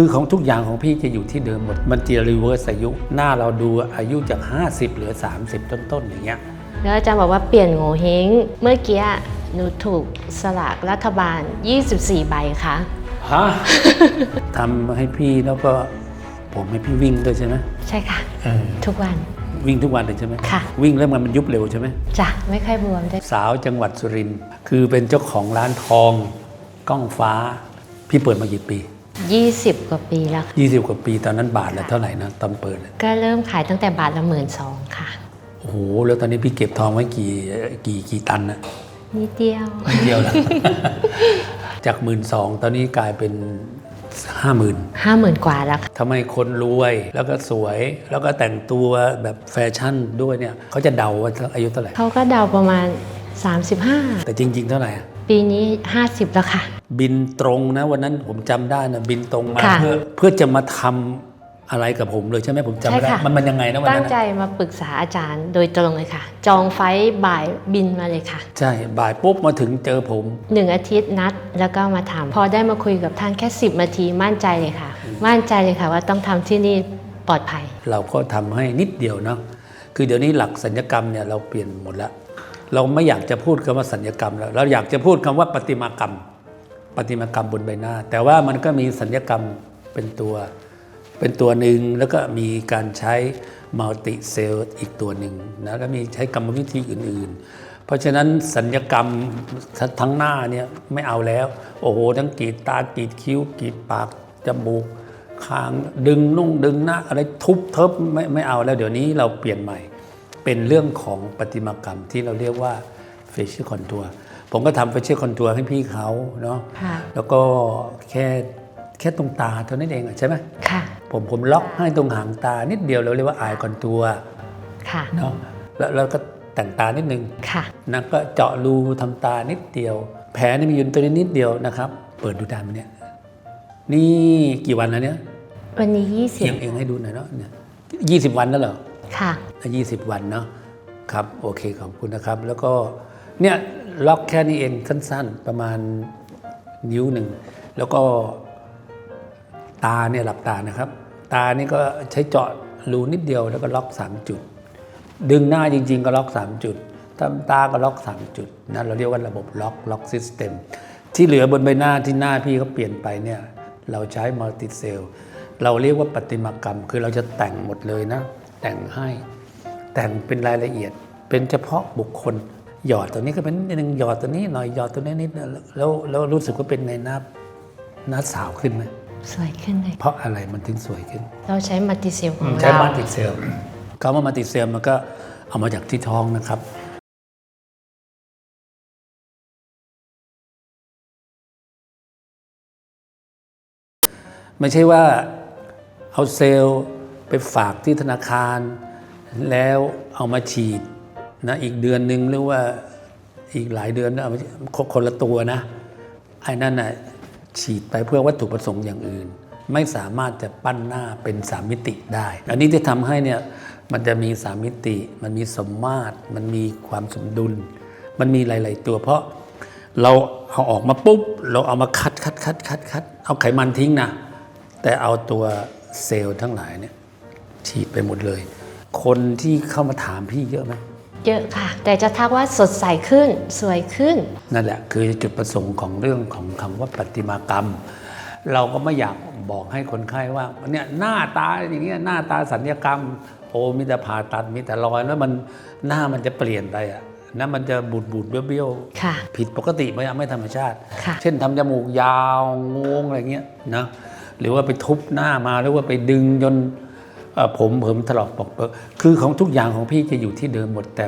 คือของทุกอย่างของพี่จะอยู่ที่เดิมหมด มันจะรีเวิร์สอายุ หน้าเราดูอายุจาก 50 เหลือ 30 ต้นๆอย่างเงี้ย แล้วอาจารย์บอกว่าเปลี่ยนโงเฮงเมื่อกี้หนูถูกสลากรัฐบาล 24 ใบค่ะ ฮะ ทำให้พี่แล้วก็ผมให้พี่วิ่งด้วยใช่ไหมใช่ค่ะ เออทุกวัน วิ่งทุกวันเลยใช่ไหมค่ะ วิ่งแล้วมันมันยุบเร็วใช่ไหม จ้ะไม่ค่อยบวมด้วยสาวจังหวัดสุรินทร์คือเป็นเจ้าของร้านทอง ก้องฟ้า พี่เปิดมากี่ปี 20 กว่าปีแล้วค่ะ20 กว่าปีตอนนั้นบาทละเท่าไหร่นะตอนเปิดก็เริ่มขายตั้งแต่บาทละหมื่นสองค่ะ โอ้โหแล้วตอนนี้พี่เก็บทองไว้กี่กี่กี่ตันนะนิดเดียว เดียวละจากหมื่นสองตอนนี้กลายเป็นห้าหมื่นห้าหมื่นกว่าแล้วค่ะทำไมคนรวยแล้วก็สวยแล้วก็แต่งตัวแบบแฟชั่นด้วยเนี่ยเขาจะเดาว่าอายุเท่าไหร่ เขาก็เดาประมาณ 35 แต่จริง ๆ เท่าไหร่อะ ปีนี้ 50 แล้วค่ะ บินตรงนะวันนั้นผมจำได้นะบินตรงมาค่ะเพื่อเพื่อจะมาทำอะไรกับผมเลยใช่ไหมผมจำไม่ได้ใช่ค่ะ มันมันยังไงนะวันตั้นั้งนใจอะมาปรึกษาอาจารย์โดยตรงเลยค่ะ จองไฟล์บ่ายบินมาเลยค่ะ ใช่บ่ายปุ๊บมาถึงเจอผม หนึ่งอาทิตย์นัดแล้วก็มาถามพอได้มาคุยกับท่านแค่ 10นาทีมั่นใจเลยค่ะ มั่นใจเลยค่ะว่าต้องทำที่นี่ปลอดภัย เราก็ทำให้นิดเดียวเนาะคือเดี๋ยวนี้หลักสัญญกรรมเนี่ยเราเปลี่ยนหมดแล้ว เราไม่อยากจะพูดคำว่าสัญญกรรมแล้วเราอยากจะพูดคำว่าประติมากรรมประติมากรรมบนใบหน้า แต่ว่ามันก็มีสัญญกรรมเป็นตัวเป็นตัวหนึ่งแล้วก็มีการใช้มัลติเซลล์อีกตัวหนึ่งนะแล้วมีใช้กรรมวิธีอื่น ๆ เพราะฉะนั้นสัญญกรรมทั้งหน้าเนี่ยไม่เอาแล้ว โอ้โห ทั้งกรีดตากรีดคิ้วกรีดปากจมูกคางดึงนุ่งดึงหน้าอะไรทุบเทิบไม่ไม่เอาแล้วเดี๋ยวนี้เราเปลี่ยนใหม่ เป็นเรื่องของประติมากรรมที่เราเรียกว่า facial contour ผมก็ทำ facial contour ให้พี่เขาเนาะค่ะแล้วก็แค่แค่ตรงตาเท่านั้นเองอะใช่ไหมค่ะผมผมล็อกให้ตรงหางตานิดเดียวเราเรียกว่าอายคอนตัวค่ะเนาะแล้วแล้วก็แต่งตานิดนึงค่ะนะก็เจาะรูทำตานิดเดียว แผลนี่มีอยู่ตัวนี้นิดเดียวนะครับ เปิดดูได้ไหมเนี่ยนี่กี่วันแล้วเนี่ย วันนี้เอียงเองให้ดูหน่อยเนาะเนี่ยยี่สิบวันแล้วเหรอ20 ค่ะยี่สิบวันเนาะครับโอเคขอบคุณนะครับ แล้วก็เนี่ยล็อกแค่นี้เองสั้นๆ ประมาณนิ้วหนึ่ง แล้วก็ตาเนี่ยหลับตานะครับ ตานี่ก็ใช้เจาะรูนิดเดียวแล้วก็ล็อก 3 จุด ดึงหน้าจริง ๆ ก็ล็อก 3 จุดทำตาก็ล็อก 3 จุดนะเราเรียกว่าระบบล็อกล็อกซิสเต็มที่เหลือบนใบหน้าที่หน้าพี่เขาเปลี่ยนไปเนี่ยเราใช้มัลติเซลเราเรียกว่าประติมากรรม คือเราจะแต่งหมดเลยนะ แต่งให้ แต่งเป็นรายละเอียด เป็นเฉพาะบุคคล หยอดตัวนี้ก็เป็นนิดนึงหยอดตัวนี้หน่อยหยอดตัวนี้นิดนึงแล้วแล้วรู้สึกว่าเป็นในหน้าหน้าสาวขึ้นไหมสวยขึ้นเลยเพราะอะไรมันถึงสวยขึ้น เราใช้มัลติเซลของใช้เรามัลติเซลคำว่ามัลติเซลมันก็เอามาจากที่ท้องนะครับไม่ใช่ว่าเอาเซลล์ ไปฝากที่ธนาคาร แล้วเอามาฉีดนะอีกเดือนหนึ่งหรือว่าอีกหลายเดือนเอามาคนคนละตัวนะไอ้นั่นน่ะฉีดไปเพื่อวัตถุประสงค์อย่างอื่น ไม่สามารถจะปั้นหน้าเป็นสามมิติได้ อันนี้ที่ทำให้เนี่ยมันจะมีสามมิติ มันมีสมมาตร มันมีความสมดุล มันมีหลาย ๆ ตัว เพราะเราเอาออกมาปุ๊บ เราเอามาคัดคัดคัดคัดคัดเอาไขมันทิ้งนะ แต่เอาตัวเซลล์ทั้งหลายเนี่ย ฉีดไปหมดเลย คนที่เข้ามาถามพี่เยอะไหมเยอะค่ะ แต่จะทักว่าสดใสขึ้นสวยขึ้น นั่นแหละคือจุดประสงค์ของเรื่องของคำว่าปฏิมากรรม เราก็ไม่อยากบอกให้คนไข้ว่าเนี่ยหน้าตาอย่างเงี้ยหน้าตาสัญญกรรม โอ้มีแต่ผ่าตัดมีแต่รอยแล้วมันหน้ามันจะเปลี่ยนไปอะนะมันจะบูดบูดๆเบี้ยวๆค่ะ ผิดปกติไม่ไม่ธรรมชาติ ค่ะ เช่นทำจมูกยาวงงอะไรเงี้ยนะหรือว่าไปทุบหน้ามาหรือว่าไปดึงจนเอ่อ ผมเผิมถลอกปอกเปลือกคือของทุกอย่างของพี่จะอยู่ที่เดิมหมดแต่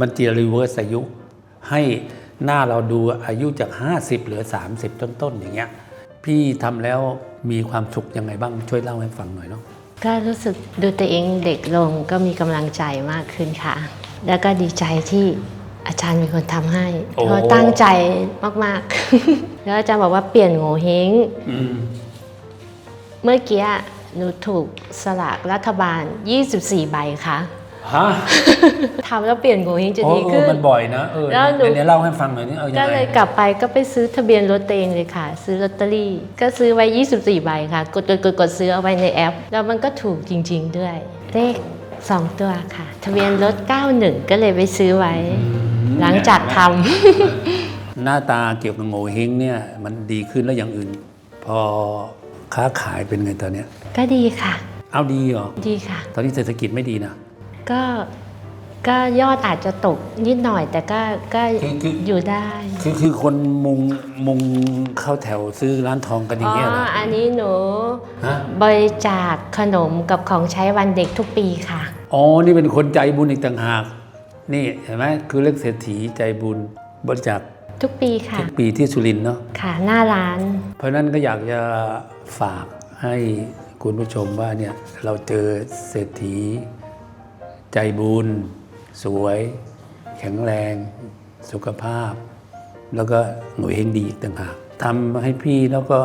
มันจะรีเวิร์สอายุ ให้หน้าเราดูอายุจาก 50 เหลือ 30 ต้นๆอย่างเงี้ยพี่ทำแล้วมีความสุขยังไงบ้างช่วยเล่าให้ฟังหน่อยเนาะก็รู้สึกดูตัวเองเด็กลงก็มีกำลังใจมากขึ้นค่ะ แล้วก็ดีใจที่อาจารย์เป็นคนทำให้โอ้เพราะตั้งใจมาก ๆ แล้วอาจารย์บอกว่าเปลี่ยนโงเฮงอืมเมื่อกี้ หนูถูกสลากรัฐบาล 24 ใบค่ะ ฮะทำแล้วเปลี่ยนโงเฮงจะโอ้ดีเอขึ้อนมันบ่อยนะเออแล้วหนูเดี๋ยวเล่าให้ฟังหน่อยนี่เอายังก็ไงเลยกลับไปก็ไปซื้อทะเบียนรถตัวเองเลยค่ะ ซื้อลอตเตอรี่ ก็ซื้อไว้ 24 ใบค่ะ กดกดกดกดซื้อเอาไว้ในแอป แล้วมันก็ถูกจริง ๆ ด้วย เลข 2 ตัวค่ะ ทะเบียนรถ 91 ก็เลยไปซื้อไว้ หลังจากทำหน้าตาเกี่ยวกับโง่เฮงเนี่ยมันดีขึ้นแล้วอย่างอื่น พอ ค้าขายเป็นไงตอนเนี้ยก็ดีค่ะ เอาดีเหรอ ดีค่ะ ตอนนี้เศรษฐกิจไม่ดีนะ ก็ก็ยอดอาจจะตกนิดหน่อยแต่ก็ก็คือคืออยู่ได้ คือคือคนมุงมุงเข้าแถวซื้อร้านทองกันออ๋ย่าองเงี้ยเหรออันนี้หนู ฮะ บริจาคขนมกับของใช้วันเด็กทุกปีค่ะ อ๋อ นี่เป็นคนใจบุญอีกต่างหาก นี่เห็นไหมคือเรียกเศรษฐีใจบุญบริจาค ทุกปีค่ะ ทุกปีที่สุรินทร์เนาะค่ะ หน้าร้าน เพราะฉะนั้นก็อยากจะฝากให้คุณผู้ชมว่าเนี่ยเราเจอเศรษฐี ใจบุญ สวย แข็งแรง สุขภาพ แล้วก็หน่วยเฮงดีอีกต่างหากทำให้พี่แล้วก็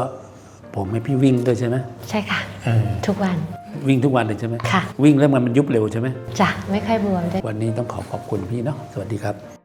ผมให้พี่วิ่งด้วยใช่ไหมใช่ค่ะเออทุกวันวิ่งทุกวันเลยใช่ไหมค่ะ วิ่งแล้วมันมันยุบเร็วใช่ไหมจ้ะไม่ค่อยบวมด้วยวันนี้ต้องขอขอบคุณพี่เนาะสวัสดีครับ